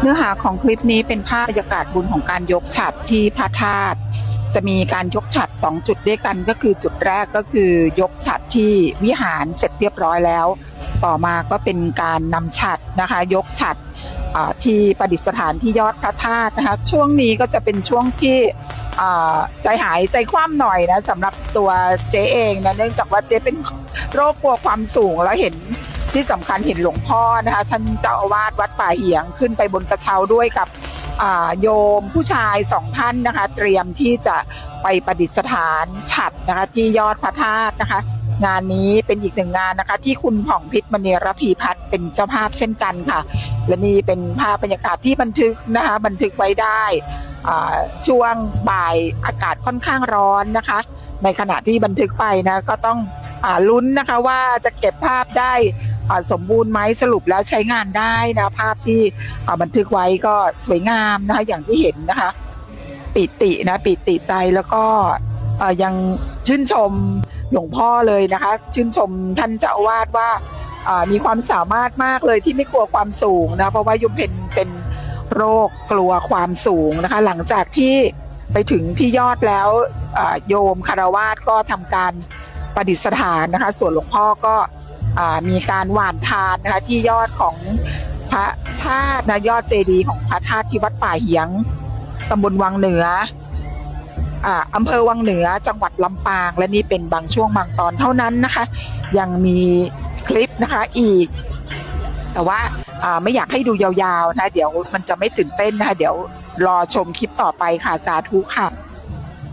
เนื้อหาของคลิปนี้เป็นภาพบรรยากาศบุญของการยกฉัดที่พระธาตุจะมีการยกฉัดสองจุดด้วยกันก็คือจุดแรกก็คือยกฉัดที่วิหารเสร็จเรียบร้อยแล้ว ต่อมาก็เป็นการนำฉัดนะคะ ยกฉัดที่ประดิษฐานที่ยอดพระธาตุนะคะช่วงนี้ก็จะเป็นช่วงที่ใจหายใจคว่ำหน่อยนะสำหรับตัวเจ๊เองนะเนื่องจากว่าเจ๊เป็นโรคกลัวความสูงแล้วเห็น ที่สำคัญเห็นหลวงพ่อนะคะ ท่านเจ้าอาวาสวัดป่าเหียงขึ้นไปบนกระเช้าด้วยกับโยมผู้ชายสองท่านนะคะ เตรียมที่จะไปประดิษฐานฉัดนะคะ ที่ยอดพระธาตุนะคะ งานนี้เป็นอีกหนึ่งงานนะคะ ที่คุณผ่องพิษมณีรพีพัฒน์เป็นเจ้าภาพเช่นกันค่ะ และนี่เป็นภาพบรรยากาศที่บันทึกนะคะ บันทึกไว้ได้ช่วงบ่ายอากาศค่อนข้างร้อนนะคะ ในขณะที่บันทึกไปนะก็ต้องอลุ้นนะคะว่าจะเก็บภาพได้ สมบูรณ์ไหมสรุปแล้วใช้งานได้นะภาพที่บันทึกไว้ก็สวยงามนะคะอย่างที่เห็นนะคะ ปิตินะปิติใจแล้วก็ยังชื่นชมหลวงพ่อเลยนะคะ ชื่นชมท่านเจ้าวาสว่ามีความสามารถมากเลยที่ไม่กลัวความสูงนะเพราะว่ายุมเพนเป็นโรคกลัวความสูงนะคะ หลังจากที่ไปถึงที่ยอดแล้วโยมคารวาสก็ทำการประดิษฐานนะคะ ส่วนหลวงพ่อก็ มีการหว่านทานนะคะที่ยอดของพระธาตุนะยอดเจดีย์ของพระธาตุที่วัดป่าเหียงตำบลวังเหนืออ่าอำเภอวังเหนือจังหวัดลำปาง และนี่เป็นบางช่วงบางตอนเท่านั้นนะคะ ยังมีคลิปนะคะอีก แต่ว่าอ่าไม่อยากให้ดูยาวๆนะเดี๋ยวมันจะไม่ตื่นเต้นนะคะเดี๋ยวรอชมคลิปต่อไปค่ะสาธุค่ะ